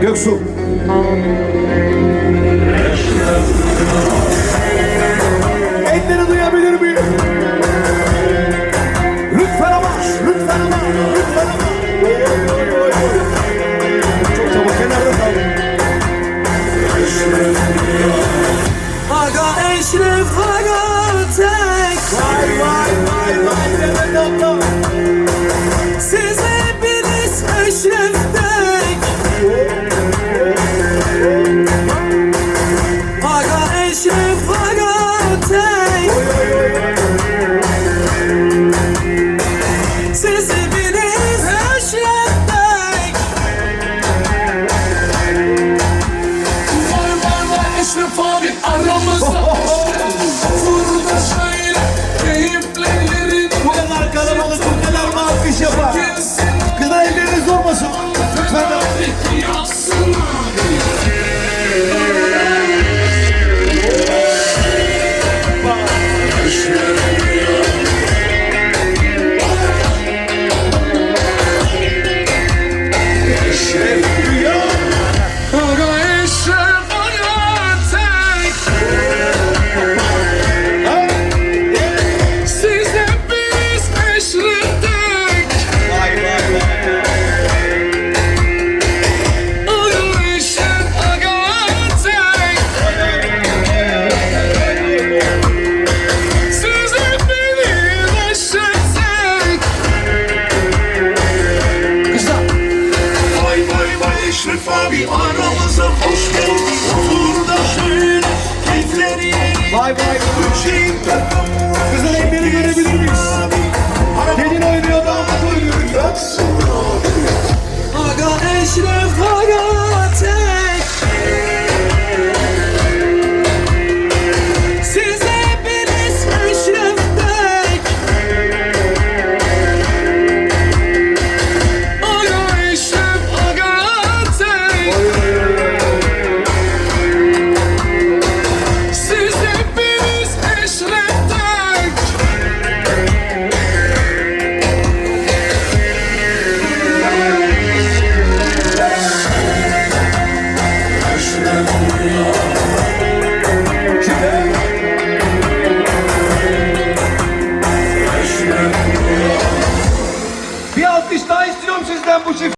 Göksu. Elleri duyabilir miyim? Lütfen ama, lütfen ama, lütfen ama. Çok çabuk kenarda kaldım. Aga eşref aga tek Vay vay vay vay Mehmet abla This Eşref abi aramıza hoş geldin. Otur da şöyle keyifleri Vay vay sizden bu çift